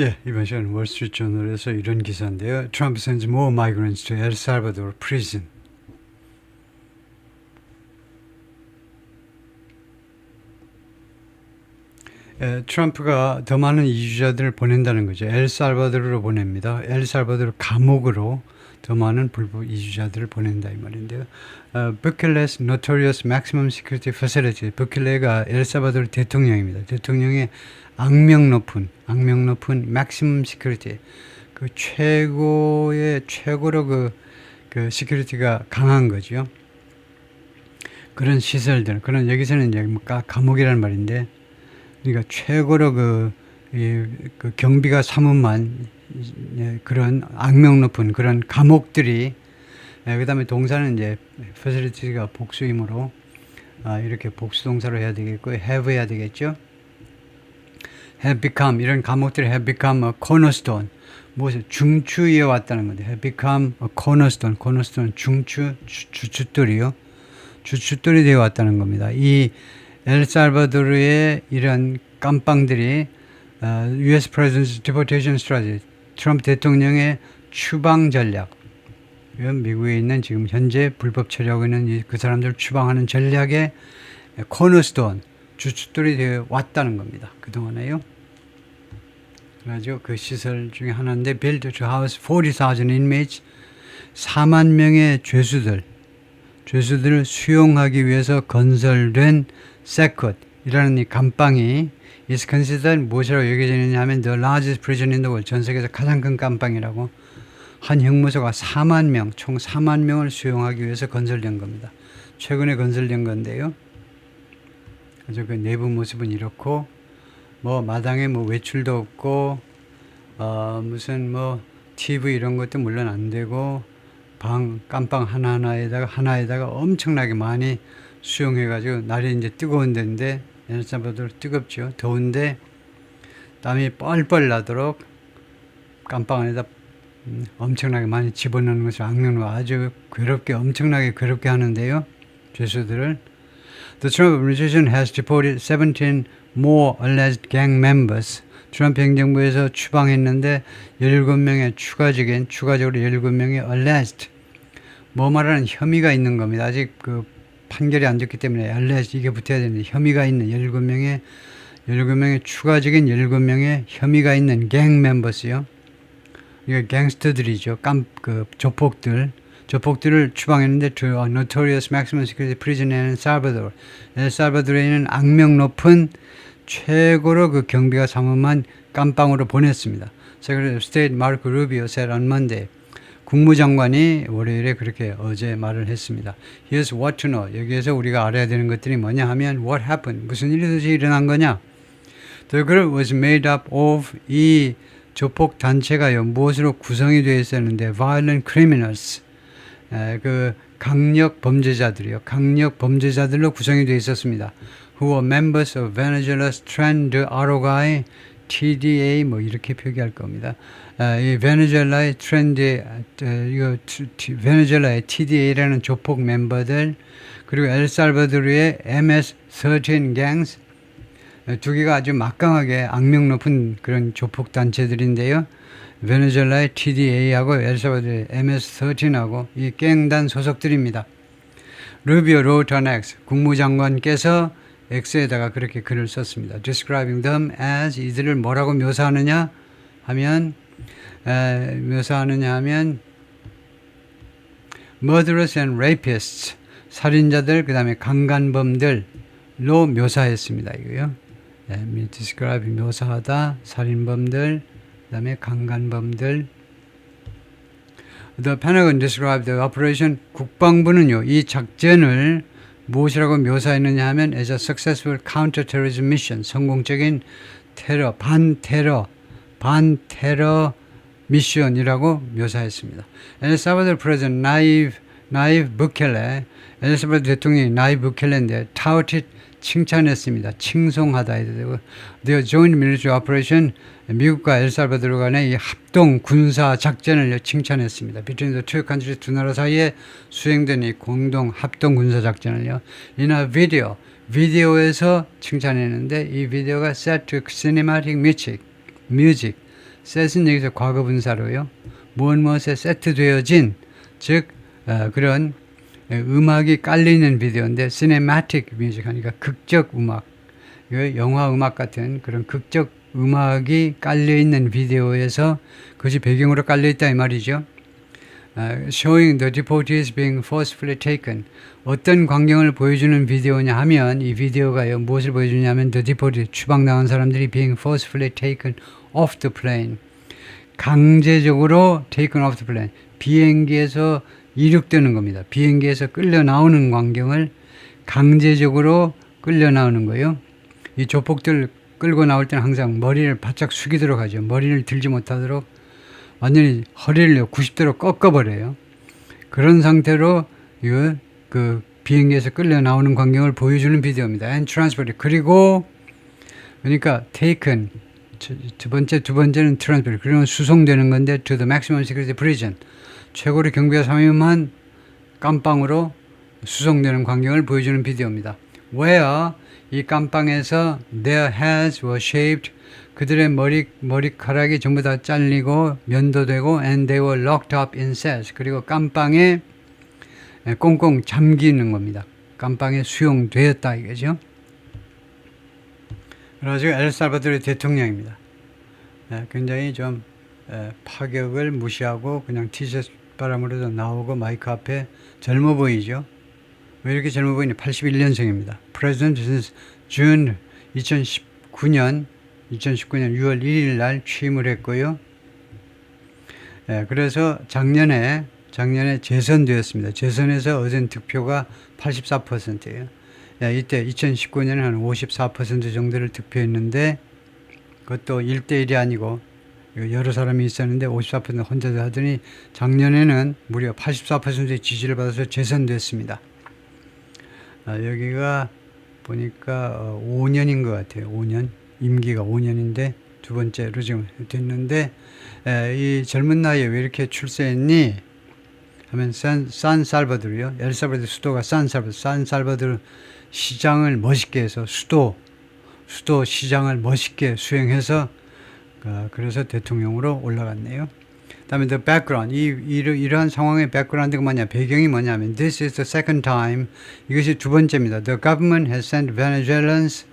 예, 이번 시간 월스트리트저널에서 이런 기사인데요. Trump sends more migrants to El Salvador prison. 예, 트럼프가 더 많은 이주자들을 보낸다는 거죠. 엘살바도르로 보냅니다. 엘살바도르 감옥으로 더 많은 불법 이주자들을 보낸다 이 말인데요. 어, 부켈레스 Notorious Maximum Security Facility. 부켈레가 엘살바도르 대통령입니다. 대통령의 악명 높은 악명 높은 Maximum Security. 그 최고의 최고로 그, 그 시큐리티가 강한 거죠. 그런 시설들, 그런 여기서는 이제 뭐 가- 감옥이라는 말인데 그러니까 최고로 그, 이, 그 경비가 사문만 예, 그런 악명 높은 그런 감옥들이 예, 그다음에 동사는 이제 facilities가 복수이므로 아, 이렇게 복수 동사로 해야 되겠고 have 해야 되겠죠. have become 이런 감옥들이 have become a cornerstone 무엇을 중추에 왔다는 건데 have become a cornerstone cornerstone 중추 주- 주춧돌이요 주춧돌이 되어 왔다는 겁니다. 이 엘살바도르의 이런 깜빵들이 어, U.S. President's Deportation Strategy, 트럼프 대통령의 추방 전략, 미국에 있는 지금 현재 불법 처리하고 있는 이- 그 사람들 추방하는 전략의 코너스톤, 주춧돌이 되어 왔다는 겁니다. 그동안에요. 그래가지고 그 시설 중에 하나인데 build to house 40,000 inmates 4만 명의 죄수들 죄수들을 수용하기 위해서 건설된 세컷 이라는 이 감방이 is considered 무엇이라고 여겨지느냐 하면 the largest prison in the world 전 세계에서 가장 큰 감방이라고 한 형무소가 4만 명, 총 4만 명을 수용하기 위해서 건설된 겁니다. 최근에 건설된 건데요. 그래서 그 내부 모습은 이렇고 뭐 마당에 뭐 외출도 없고 어 무슨 뭐 TV 이런 것도 물론 안 되고 방 깜방 하나 하나에다가 하나에다가 엄청나게 많이 수용해 가지고 날이 이제 뜨거운 데인데 엘사바도르 뜨겁죠 더운데 땀이 뻘뻘 나도록 깜방 안에다 음, 엄청나게 많이 집어넣는 것을 악명으로 아주 괴롭게 엄청나게 괴롭게 하는데요 죄수들을 The Trump administration has deported 17 more alleged gang members. 트럼프 행정부에서 추방했는데 17명의 추가적인 추가적으로 17명의 alleged 뭐 말하는 혐의가 있는 겁니다. 아직 그 판결이 안 됐기 때문에 alleged 이게 붙어야 되는데 혐의가 있는 17명의 17명의 추가적인 17명의 혐의가 있는 갱 멤버스요. 이게 갱스터들이죠. 깜 그 조폭들. 조폭들을 추방했는데 to a notorious maximum security prison in El Salvador. 엘살바도르에 있는 악명 높은 최고로 그 경비가 삼엄한 깜빵으로 보냈습니다. Secretary of State Marco Rubio said on Monday. 국무장관이 월요일에 그렇게 어제 말을 했습니다. Here's what to know. 여기에서 우리가 알아야 되는 것들이 뭐냐 하면 what happened. 무슨 일이 도대체 일어난 거냐? The group was made up of 이 조폭 단체가요 무엇으로 구성이 되어 있었는데 violent criminals 에, 그 강력 범죄자들이요 강력 범죄자들로 구성이 되어 있었습니다. Who were members of Venezuela's Trend Arogay TDA 뭐 이렇게 표기할 겁니다. 에, 이 베네수엘라의 트렌드 에, 이거 베네수엘라의 TDA라는 조폭 멤버들 그리고 엘살바도르의 MS-13 gangs 두 개가 아주 막강하게 악명 높은 그런 조폭 단체들인데요. 베네수엘라의 TDA하고 엘사바도르의 MS-13하고 이 깽단 소속들입니다. 루비오 로터넥스 국무장관께서 X에다가 그렇게 글을 썼습니다. Describing them as 이들을 뭐라고 묘사하느냐 하면 에, 묘사하느냐 하면 murderers and rapists 살인자들 그다음에 강간범들로 묘사했습니다. 이거요. 네, describe 묘사하다 살인범들 그다음에 강간범들 The Pentagon described the operation 국방부는요 이 작전을 무엇이라고 묘사했느냐 하면 as a successful counterterrorism mission 성공적인 테러 반테러 반테러 미션이라고 묘사했습니다. 엘사바도르 프레sident 나이브 나이브 부켈레 엘사바도르 대통령이 나이브 부켈레인데 touted 칭찬했습니다. 칭송하다 해야 되고 The Joint Military Operation 미국과 엘살바도르 간의 이 합동 군사 작전을 칭찬했습니다. Between the 두 나라 사이에 수행된 이 공동 합동 군사 작전을요. In a video 비디오에서 칭찬했는데 이 비디오가 set to cinematic music music set은 여기서 과거 분사로요. 무엇 무엇에 세트되어진 즉 어, 그런 에, 음악이 깔려 있는 비디오인데 시네마틱 뮤직 하니까 극적 음악, 영화 음악 같은 그런 극적 음악이 깔려 있는 비디오에서 그것이 배경으로 깔려 있다 이 말이죠. 어, showing the deportees being forcefully taken. 어떤 광경을 보여주는 비디오냐 하면 이 비디오가요 무엇을 보여주냐면 the deportees 추방 나온 사람들이 being forcefully taken off the plane. 강제적으로 taken off the plane. 비행기에서 이륙되는 겁니다. 비행기에서 끌려 나오는 광경을 강제적으로 끌려 나오는 거예요. 이 조폭들 끌고 나올 때는 항상 머리를 바짝 숙이도록 하죠. 머리를 들지 못하도록 완전히 허리를 90도로 꺾어버려요. 그런 상태로 그 비행기에서 끌려 나오는 광경을 보여주는 비디오입니다. And transport 그리고 그러니까 taken 두, 두 번째 두 번째는 transport 그리고 수송되는 건데 to the maximum security prison 최고로 경비가 삼임한 깜빵으로 수송되는 광경을 보여주는 비디오입니다. Where 이 깜빵에서 their heads were shaved 그들의 머리 머리카락이 전부 다 잘리고 면도되고 and they were locked up in cells 그리고 깜빵에 꽁꽁 잠기는 겁니다. 깜빵에 수용되었다 이거죠. 그래가지고 엘살바도르 대통령입니다. 예, 굉장히 좀 예, 파격을 무시하고 그냥 티셔츠 바람으로도 나오고 마이크 앞에 젊어 보이죠. 왜 이렇게 젊어 보이냐? 81년생입니다. President since June 2019년 2019년 6월 1일 날 취임을 했고요. 예, 그래서 작년에 작년에 재선되었습니다. 재선에서 얻은 득표가 84%예요. 예, 이때 2019년에 한 54% 정도를 득표했는데 그것도 1대1이 아니고 여러 사람이 있었는데 54% 혼자 하더니 작년에는 무려 84%의 지지를 받아서 재선됐습니다. 아, 여기가 보니까 어, 5년인 것 같아요. 5년 임기가 5년인데 두 번째로 지금 됐는데 에, 이 젊은 나이에 왜 이렇게 출세했니? 하면 산, 산살바도르요. 엘사바도르 수도가 산살바도르. 산살바도르 시장을 멋있게 해서 수도 수도 시장을 멋있게 수행해서 어, 그래서 대통령으로 올라갔네요. 다음에 the background 이 이러, 이러한 상황의 background가 뭐냐 배경이 뭐냐면 this is the second time 이것이 두 번째입니다. The government has sent Venezuelans 에,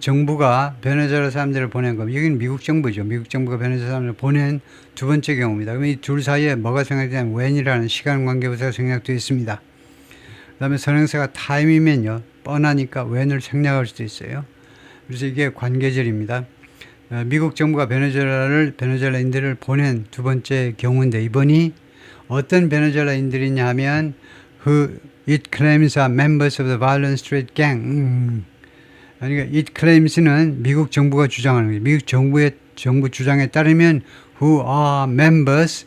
정부가 베네수엘라 사람들을 보낸 겁니다. 여기는 미국 정부죠. 미국 정부가 베네수엘라 사람들을 보낸 두 번째 경우입니다. 그럼 이둘 사이에 뭐가 생각되냐면 when이라는 시간 관계부터 생략되어 있습니다. 그 다음에 선행사가 time이면요. 뻔하니까 when을 생략할 수도 있어요. 그래서 이게 관계절입니다. 어, 미국 정부가 베네수엘라를 베네수엘라인들을 보낸 두 번째 경우인데 이번이 어떤 베네수엘라인들이냐 하면 who it claims are members of the violent street gang. 음. 그러니까 it claims는 미국 정부가 주장하는 거예요. 미국 정부의 정부 주장에 따르면 who are members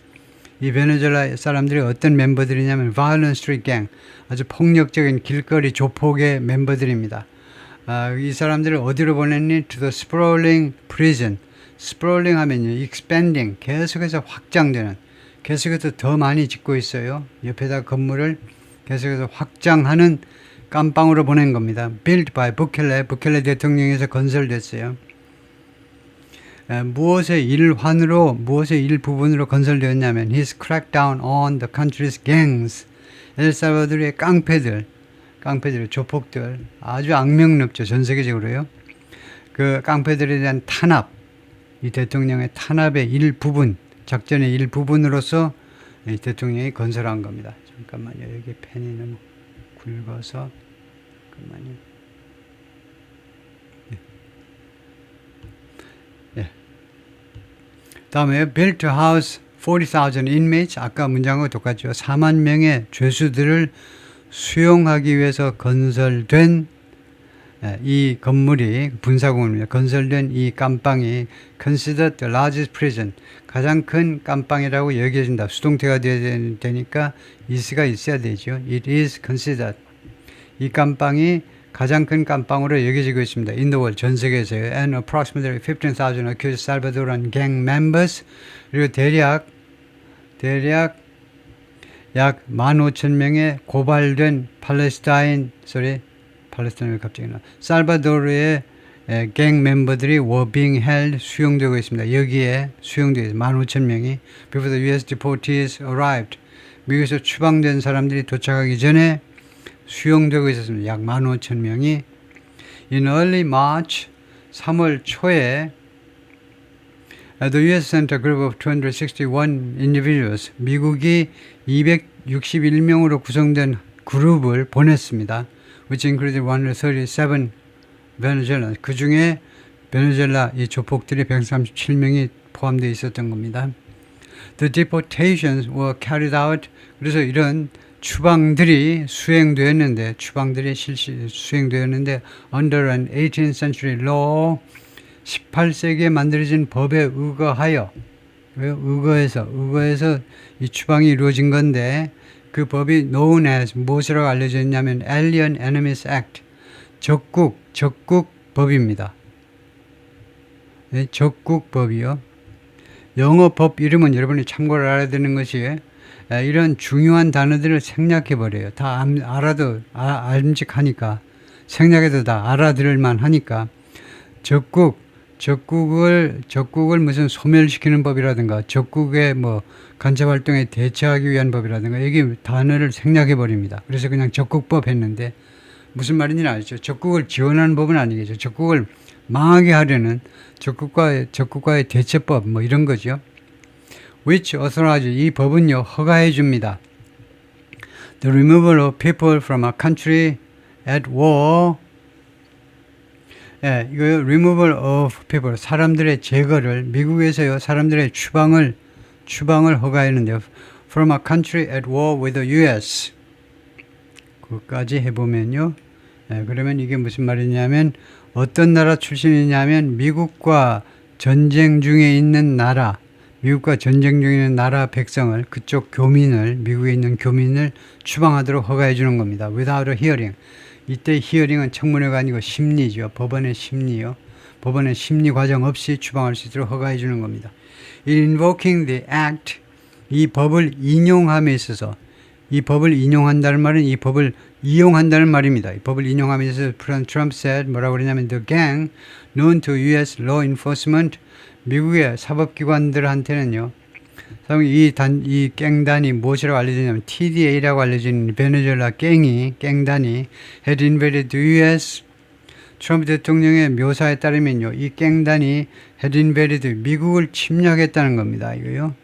이 베네수엘라 사람들이 어떤 멤버들이냐면 violent street gang 아주 폭력적인 길거리 조폭의 멤버들입니다. 아, 이 사람들을 어디로 보냈니? To the sprawling prison. sprawling 하면요, expanding, 계속해서 확장되는, 계속해서 더 많이 짓고 있어요. 옆에다 건물을 계속해서 확장하는 깜빵으로 보낸 겁니다. Built by 부켈레, 부켈레 대통령에서 건설됐어요. 에, 무엇의 일환으로, 무엇의 일부분으로 건설되었냐면, His crackdown on the country's gangs. 엘살바도르의 깡패들, 깡패들, 조폭들 아주 악명높죠. 전 세계적으로요. 그 깡패들에 대한 탄압, 이 대통령의 탄압의 일부분, 작전의 일부분으로서 이 대통령이 건설한 겁니다. 잠깐만요. 여기 펜이 너무 굵어서 잠깐만요. 예. 예. 다음에 built house 40,000 inmates 아까 문장과 똑같죠. 4만 명의 죄수들을 수용하기 위해서 건설된 예, 이 건물이 분사공원입니다. 건설된 이 깜빵이 considered the largest prison 가장 큰 깜빵이라고 여겨진다. 수동태가 되어야 되니까 is가 있어야 되죠. It is considered 이 깜빵이 가장 큰 깜빵으로 여겨지고 있습니다. In the 전 세계에서요. And approximately 15,000 accused Salvadoran gang members 그리고 대략 대략 약 15,000명의 고발된 팔레스타인 소리 팔레스타인을 갑자기 나 살바도르의 에, 갱 멤버들이 being held 수용되고 있습니다. 여기에 수용되어 있습니다. 15,000명이 before the US deportees arrived. 미국에서 추방된 사람들이 도착하기 전에 수용되고 있었습니다. 약 15,000명이 in early March 3월 초에 uh, the US sent a group of 261 individuals 미국이 261명으로 구성된 그룹을 보냈습니다. which included 137 베네수엘라 그 중에 베네수엘라 이 조폭들이 137명이 포함되어 있었던 겁니다. The deportations were carried out. 그래서 이런 추방들이 수행되었는데 추방들이 실시 수행되었는데 under an 18th century law 18세기에 만들어진 법에 의거하여 왜요? 의거해서 의거해서 이 추방이 이루어진 건데 그 법이 known as 무엇이라고 알려져 있냐면 Alien Enemies Act 적국 적국 법입니다. 네, 적국 법이요. 영어 법 이름은 여러분이 참고를 알아야 되는 것이 에, 이런 중요한 단어들을 생략해 버려요. 다 암- 알아도 아, 알직하니까 생략해도 다 알아들을만 하니까 적국 적국을 적국을 무슨 소멸시키는 법이라든가 적국의 뭐 간첩 활동에 대처하기 위한 법이라든가 여기 단어를 생략해 버립니다. 그래서 그냥 적국법 했는데 무슨 말인지 아시죠? 적국을 지원하는 법은 아니겠죠. 적국을 망하게 하려는 적국과의 적국과의 대처법 뭐 이런 거죠. Which authorize 이 법은요 허가해 줍니다. The removal of people from a country at war. 예, 이거 removal of people 사람들의 제거를 미국에서요 사람들의 추방을 추방을 허가했는데요. From a country at war with the U.S. 그까지 해보면요. 예, 그러면 이게 무슨 말이냐면 어떤 나라 출신이냐면 미국과 전쟁 중에 있는 나라, 미국과 전쟁 있는 나라 백성을 그쪽 교민을 미국에 있는 교민을 추방하도록 허가해 주는 겁니다. Without a hearing. 이때 히어링은 청문회가 아니고 심리죠. 법원의 심리요. 법원의 심리 과정 없이 추방할 수 있도록 허가해 주는 겁니다. In invoking the act, 이 법을 인용함에 있어서 이 법을 인용한다는 말은 이 법을 이용한다는 말입니다. 이 법을 인용함에 있어서 트럼프 said 뭐라고 그러냐면 the gang known to US law enforcement 미국의 사법기관들한테는요. 이 단, 이 깽단이 무엇이라고 알려지냐면 TDA라고 알려진 베네수엘라 깽이, 깽단이 had invaded the US 트럼프 대통령의 묘사에 따르면요. 이 깽단이 had invaded 미국을 침략했다는 겁니다. 이거요.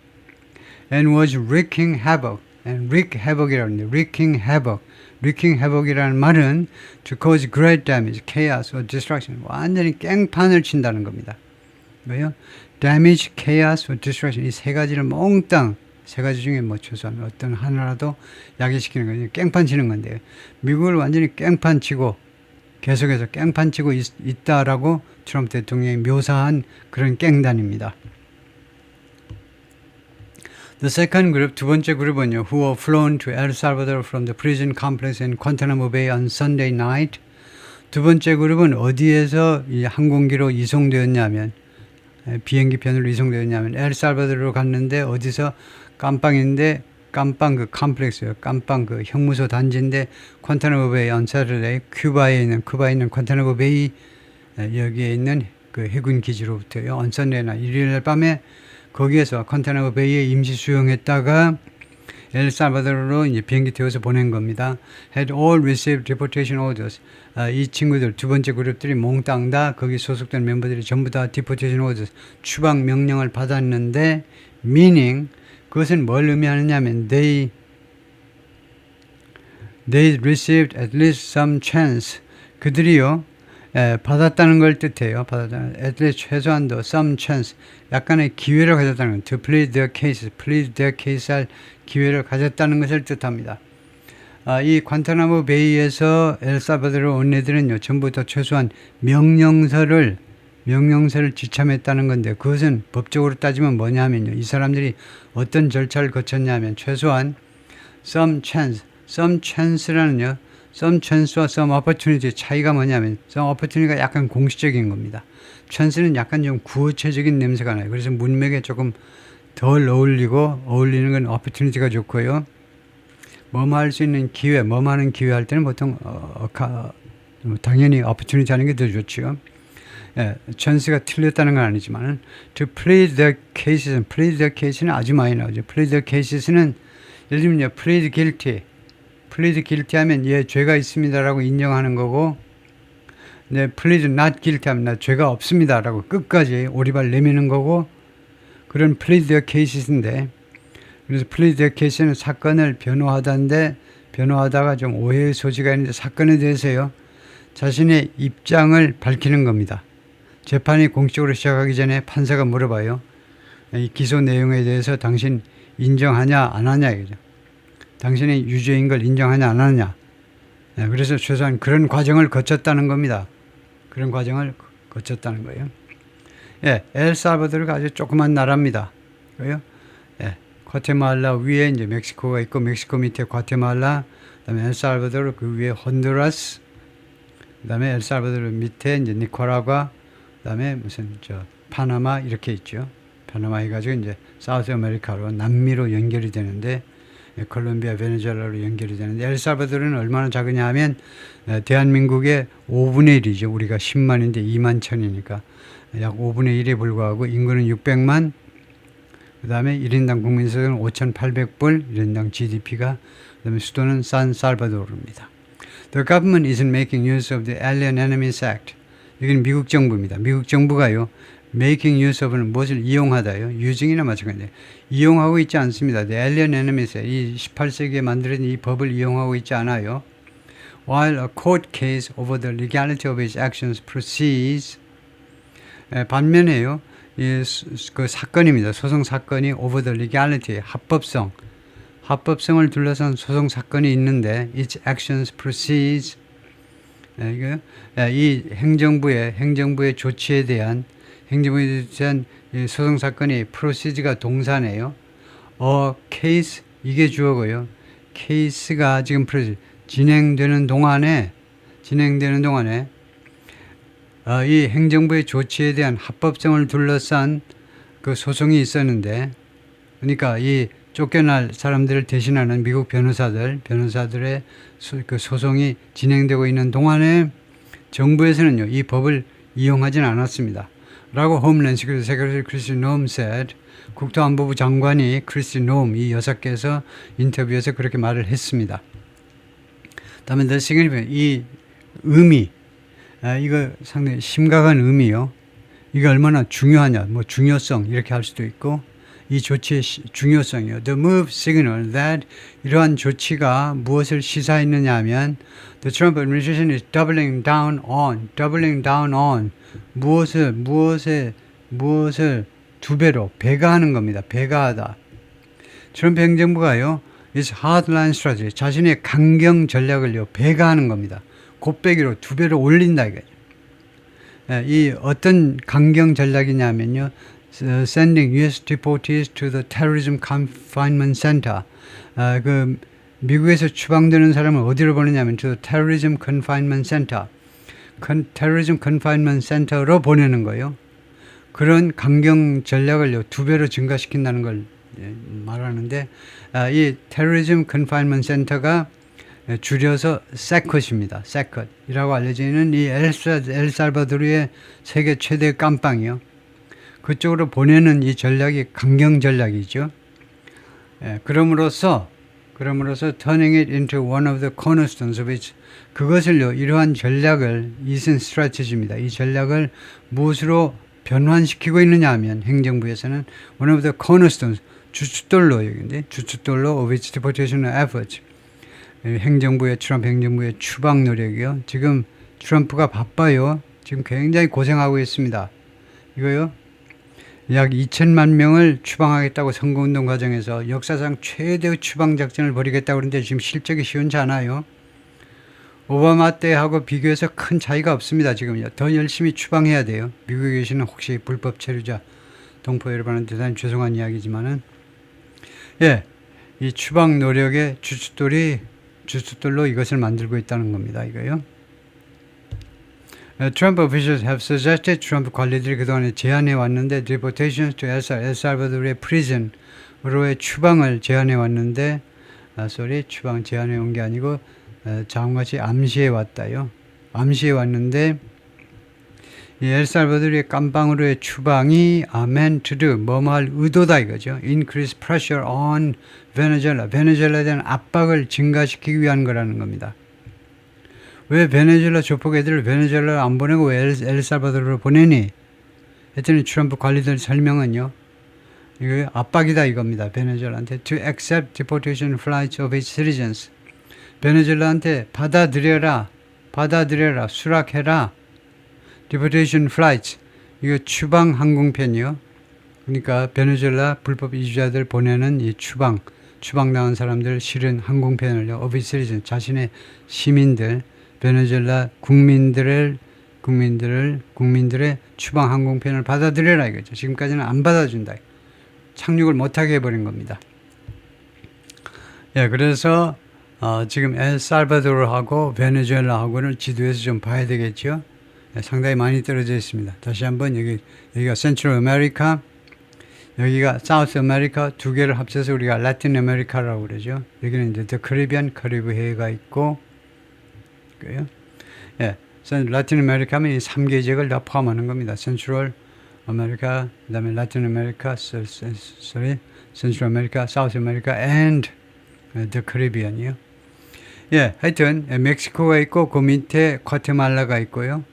and was wreaking havoc. and wreak havoc이라고 하는데 wreaking havoc. wreaking havoc이라는 말은 to cause great damage, chaos or destruction. 완전히 깽판을 친다는 겁니다. 뭐요? damage, chaos destruction. 이 세 가지를 몽땅 세 가지 중에 뭐 최소한 어떤 하나라도 야기시키는 거죠. 깽판 치는 건데요. 미국을 완전히 깽판 치고 계속해서 깽판 치고 있, 있다라고 트럼프 대통령이 묘사한 그런 깽단입니다. The second group, 두 번째 그룹은요, who were flown to El Salvador from the prison complex in Guantanamo Bay on Sunday night. 두 번째 그룹은 어디에서 이 항공기로 이송되었냐면, 에, 비행기 편으로 이송되었냐면, 엘살바도르로 갔는데 어디서 깜빵인데, 깜빵 그 컴플렉스요. 깜빵 그 형무소 단지인데, 퀀타나모 베이 언사르레 큐바에 있는, 큐바에 있는 퀀타나모 베이 에, 여기에 있는 그 해군 기지로부터요. 언선레나 일요일 밤에 거기에서 컨테이너 베이에 임시 수용했다가 엘살바도르로 이제 비행기 태워서 보낸 겁니다. Had all received deportation orders. 아, 이 친구들 두 번째 그룹들이 몽땅 다 거기 소속된 멤버들이 전부 다 deportation orders 추방 명령을 받았는데 meaning 그것은 뭘 의미하느냐면 they they received at least some chance 그들이요 에, 받았다는 걸 뜻해요. 받았다는 at least 최소한도 some chance 약간의 기회를 가졌다는 것. to plead their case, plead their case 할 기회를 가졌다는 것을 뜻합니다. 아, 이 관타나모 베이에서 엘사바도르 온 애들은요 전부 다 최소한 명령서를 명령서를 지참했다는 건데 그것은 법적으로 따지면 뭐냐면요 이 사람들이 어떤 절차를 거쳤냐면 최소한 some chance, some chance라는요 some chance와 some opportunity 차이가 뭐냐면 some opportunity가 약간 공식적인 겁니다. chance는 약간 좀 구체적인 냄새가 나요. 그래서 문맥에 조금 덜 어울리고 어울리는 건 opportunity가 좋고요. 뭐뭐 할 수 있는 기회, 뭐뭐 하는 기회 할 때는 보통 어, 어, 가, 당연히 opportunity 하는 게 더 좋죠. 예, 전스가 틀렸다는 건 아니지만 to plead their cases, plead their cases는 아주 많이 나오죠. plead their cases는 예를 들면요, plead guilty, plead guilty 하면 예 죄가 있습니다라고 인정하는 거고, 네, plead not guilty 하면 나 죄가 없습니다라고 끝까지 오리발 내미는 거고, 그런 their cases인데, 그래서 their cases는 사건을 변호하다인데 변호하다가 좀 오해의 소지가 있는데 사건에 대해서요 자신의 입장을 밝히는 겁니다. 재판이 공식적으로 시작하기 전에 판사가 물어봐요. 이 기소 내용에 대해서 당신 인정하냐 안 하냐 이거죠. 당신이 유죄인 걸 인정하냐 안 하냐. 네, 그래서 최소한 그런 과정을 거쳤다는 겁니다. 그런 과정을 거쳤다는 거예요. 예, 엘살바도르가 아주 조그만 나라입니다. 그요 예, 과테말라 위에 이제 멕시코가 있고 멕시코 밑에 과테말라, 그다음에 엘살바도르 그 위에 혼두라스, 그다음에 엘살바도르 밑에 이제 니카라과, 그다음에 무슨 저 파나마 이렇게 있죠. 파나마 해가지고 이제 사우스 아메리카로 남미로 연결이 되는데 예, 콜롬비아, 베네수엘라로 연결이 되는데 엘살바도르는 얼마나 작으냐 하면 에, 대한민국의 5분의 1이죠. 우리가 10만인데 2만 천이니까 약 5분의 1에 불과하고 인구는 600만 그 다음에 1인당 국민소득은 5,800불, 1인당 GDP가, 그 다음에 수도는 산살바도르입니다. The government isn't making use of the Alien Enemies Act. 여기는 미국 정부입니다. 미국 정부가요, making use of는 무엇을 이용하다요. using이나 마찬가지예요. 이용하고 있지 않습니다. The Alien Enemies Act, 이 18세기에 만들어진 이 법을 이용하고 있지 않아요. While a court case over the legality of its actions proceeds, 에, 반면에요, 이 그 사건입니다. 소송 사건이 over the legality, 합법성, 합법성을 둘러싼 소송 사건이 있는데 its actions proceeds 예, 예, 이 행정부의 행정부의 조치에 대한 행정부에 대한 이 소송 사건이 proceeds가 동사네요. 어 case 이게 주어고요. case가 지금 진행되는 동안에 진행되는 동안에 어, 이 행정부의 조치에 대한 합법성을 둘러싼 그 소송이 있었는데, 그러니까 이 쫓겨날 사람들을 대신하는 미국 변호사들, 변호사들의 소, 그 소송이 진행되고 있는 동안에 정부에서는요, 이 법을 이용하진 않았습니다. 라고 홈랜드 세크레터리 크리스 노엄 said, 국토안보부 장관이 크리스 노엄 이 여사께서 인터뷰에서 그렇게 말을 했습니다. 다음에 the significant, 이 의미, 아, 이거 상당히 심각한 의미요. 이게 얼마나 중요하냐, 뭐 중요성 이렇게 할 수도 있고 이 조치의 시, 중요성이요. The move signal that 이러한 조치가 무엇을 시사했느냐 하면 the Trump administration is doubling down on, doubling down on 무엇을 무엇에 무엇을 두 배로 배가하는 겁니다. 배가하다. 트럼프 행정부가요, is hardline strategy 자신의 강경 전략을요 배가하는 겁니다. 곱빼기로 두 배로 올린다 이거죠. 예, 이 어떤 강경 전략이냐면요. 어, sending US deportees to the terrorism confinement center. 아, 그 미국에서 추방되는 사람을 어디로 보내냐면 to the terrorism confinement center. 컨, terrorism confinement center로 보내는 거예요. 그런 강경 전략을 두 배로 증가시킨다는 걸 예, 말하는데 아, 이 confinement center가 예, 줄여서 세컷입니다. 세컷이라고 알려지는 이 엘사, 엘살바도르의 세계 최대 깜빵이요. 그쪽으로 보내는 이 전략이 강경 전략이죠. 예, 그럼으로써 그럼으로써 turning it into one of the cornerstones of its 그것을요 이러한 전략을 이슨 스트래티지입니다. 이 전략을 무엇으로 변환시키고 있느냐 하면 행정부에서는 one of the cornerstones 주춧돌로 여기인데 주춧돌로 of its deportation efforts 행정부의 트럼프 행정부의 추방 노력이요. 지금 트럼프가 바빠요. 지금 굉장히 고생하고 있습니다. 이거요. 약 2천만 명을 추방하겠다고 선거운동 과정에서 역사상 최대의 추방 작전을 벌이겠다고 그러는데 지금 실적이 시원치 않아요. 오바마 때하고 비교해서 큰 차이가 없습니다. 지금요. 더 열심히 추방해야 돼요. 미국에 계시는 혹시 불법 체류자 동포 여러분한테 대단히 죄송한 이야기지만은 예, 이 추방 노력의 주춧돌이 주춧돌로 이것을 만들고 있다는 겁니다. 이거요. 트럼프 officials have suggested 트럼프 관리들이 그동안에 제안해 왔는데 deportations to 엘살바도르의 prison으로의 추방을 제안해 왔는데 아, sorry, 추방 제안해 온 게 아니고 어, 자음같이 암시해 왔다요. 암시해 왔는데 이 엘살바도르의 깜방으로의 추방이 아멘 투드 뭐뭐할 의도다 이거죠. increase pressure on 베네수엘라. 베네수엘라에 대한 압박을 증가시키기 위한 거라는 겁니다. 왜 베네수엘라 조폭 애들을 베네수엘라를 안 보내고 엘살바도르로 보내니? 했더니 트럼프 관리들 설명은요. 이거 압박이다 이겁니다. 베네수엘라한테 to accept deportation flights of its citizens. 베네수엘라한테 받아들여라. 받아들여라. 수락해라. Deportation flights. 이거 추방 항공편이요. 그러니까 베네수엘라 불법 이주자들 보내는 이 추방, 추방당한 사람들 실은 항공편을요. citizens. 자신의 시민들, 베네수엘라 국민들을 국민들을 국민들의 추방 항공편을 받아들여라 이거죠. 지금까지는 안 받아준다. 착륙을 못하게 해버린 겁니다. 예, 그래서 어, 지금 엘살바도르하고 베네수엘라하고는 지도에서 좀 봐야 되겠죠. 예, 상당히 많이 떨어져 있습니다. 다시 한번 여기 여기가 센트럴 아메리카, 여기가 사우스 아메리카 두 개를 합쳐서 우리가 라틴 아메리카라고 그러죠. 여기는 이제 더 카리비안 카리브 해가 있고 그요. 예, 센- 라틴 아메리카 하면 이 3개 지역을 다 포함하는 겁니다. 센트럴 아메리카, 그다음에 라틴 아메리카, sorry, 센트럴 아메리카, 사우스 아메리카 and 더 카리비안이요. 예, 하여튼 예, 멕시코가 있고 그 밑에 과테말라가 있고요.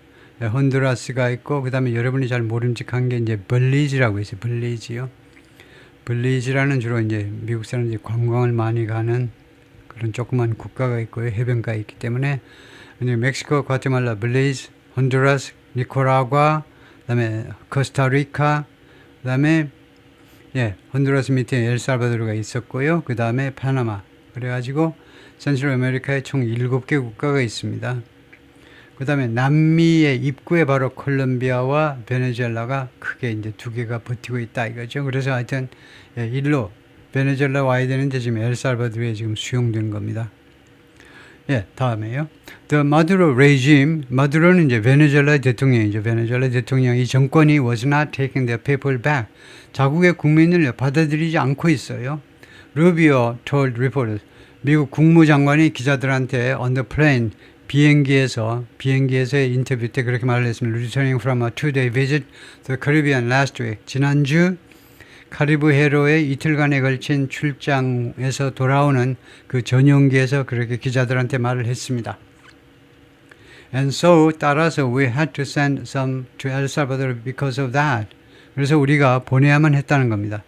예, 혼두라스가 있고 그다음에 여러분이 잘 모름직한 게 이제 벌리즈라고 있어요. 벌리즈요. 벌리즈라는 주로 이제 미국 사람들이 관광을 많이 가는 그런 조그만 국가가 있고요. 해변가에 있기 때문에 이제 멕시코, 과테말라, 벌리즈, 혼두라스, 니코라과, 그다음에 코스타리카, 그다음에 예, 혼두라스 밑에 엘살바도르가 있었고요. 그다음에 파나마. 그래 가지고 센트럴 아메리카에 총 7개 국가가 있습니다. 그 다음에 남미의 입구에 바로 콜롬비아와 베네수엘라가 크게 이제 두 개가 버티고 있다 이거죠. 그래서 하여튼 예, 일로 베네수엘라 와야 되는데 지금 엘살바도르에 지금 수용된 겁니다. 예, 다음에요. The Maduro regime, 마두로는 이제 베네수엘라 대통령이죠. 베네수엘라 대통령 이 정권이 was not taking their people back. 자국의 국민을 받아들이지 않고 있어요. 루비오 told reporters. 미국 국무장관이 기자들한테 on the plane 비행기에서 비행기에서의 인터뷰 때 그렇게 말을 했습니다. Returning from a two-day visit to the Caribbean last week. 지난주 카리브 해로의 이틀간에 걸친 출장에서 돌아오는 그 전용기에서 그렇게 기자들한테 말을 했습니다. And so 따라서 we had to send some to El Salvador because of that. 그래서 우리가 보내야만 했다는 겁니다.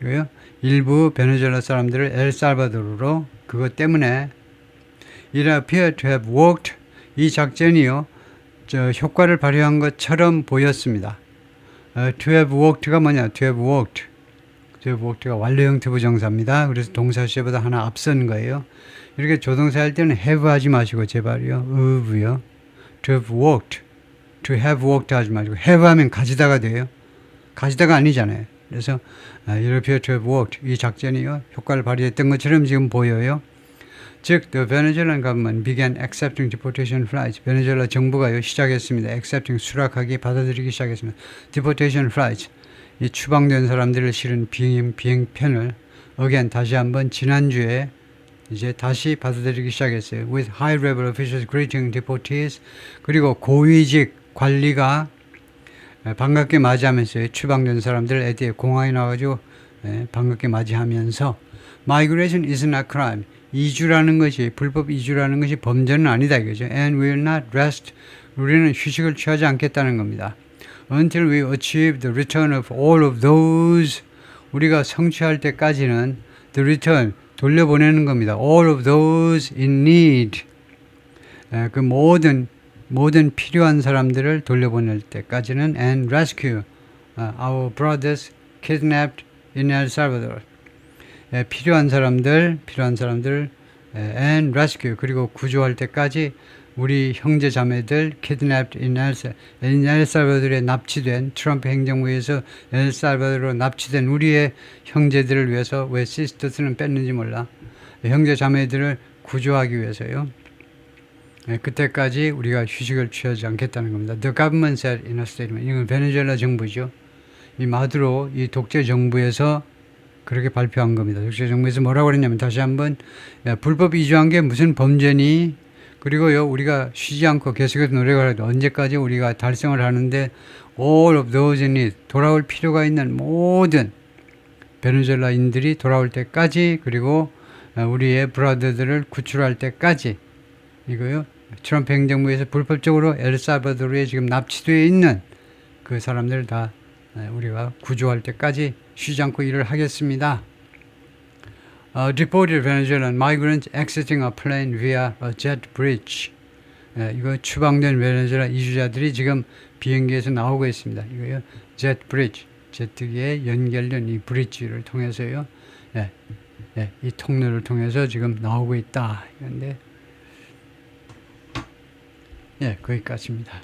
그리고요. 일부 베네수엘라 사람들을 엘살바도르로 그것 때문에 it appeared to have worked 이 작전이요 저 효과를 발휘한 것처럼 보였습니다. 어, to have worked가 뭐냐? to have worked. to have worked가 완료형 투부정사입니다. 그래서 동사 시제보다 하나 앞선 거예요. 이렇게 조동사 할 때는 have 하지 마시고 제발요. of요. to have worked. to have worked 하지 마시고 have 하면 가지다가 돼요. 가지다가 아니잖아요. 그래서 to have worked. 이 작전이요 효과를 발휘했던 것처럼 지금 보여요. 즉, the Venezuelan government began accepting deportation flights. 베네수엘라 정부가요 시작했습니다. accepting 수락하기 받아들이기 시작했습니다. deportation flights. 이 추방된 사람들을 실은 비행 비행편을 again 다시 한번 지난주에 이제 다시 받아들이기 시작했어요. with high level officials greeting deportees 그리고 고위직 관리가 에, 반갑게 맞이하면서 추방된 사람들 애들 공항에 나와가지고 에, 반갑게 맞이하면서 migration is not crime 이주라는 것이 불법 이주라는 것이 범죄는 아니다 이거죠. And we will not rest. 우리는 휴식을 취하지 않겠다는 겁니다. Until we achieve the return of all of those 우리가 성취할 때까지는 the return 돌려보내는 겁니다. All of those in need 에, 그 모든 모든 필요한 사람들을 돌려보낼 때까지는 and rescue 어, our brothers kidnapped in El Salvador. 예, 필요한 사람들, 필요한 사람들 예, and rescue 그리고 구조할 때까지 우리 형제 자매들 kidnapped in El, Salvador에 납치된 트럼프 행정부에서 엘 살바도르로 납치된 우리의 형제들을 위해서 왜 시스터스는 뺐는지 몰라 형제 자매들을 구조하기 위해서요. 예, 그때까지 우리가 휴식을 취하지 않겠다는 겁니다. The government said in a statement. 이건 베네수엘라 정부죠. 이 마두로 이 독재 정부에서 그렇게 발표한 겁니다. 독재 정부에서 뭐라고 그랬냐면 다시 한번 야, 불법 이주한 게 무슨 범죄니? 그리고요, 우리가 쉬지 않고 계속해서 노력을 해도 언제까지 우리가 달성을 하는데 all of it 돌아올 필요가 있는 모든 베네수엘라인들이 돌아올 때까지 그리고 어, 우리의 브라더들을 구출할 때까지 이거요. 트럼프 행정부에서 불법적으로 엘살바도르에 지금 납치되어 있는 그 사람들 다 에, 우리가 구조할 때까지 쉬지 않고 일을 하겠습니다. Uh, deported Venezuelan migrants exiting a plane via a jet bridge. 예, 이거 추방된 베네수엘라 이주자들이 지금 비행기에서 나오고 있습니다. 이거요, jet bridge, 제트기에 연결된 이 브릿지를 통해서요, 예, 예, 이 통로를 통해서 지금 나오고 있다. 그런데 예, 거기까지입니다.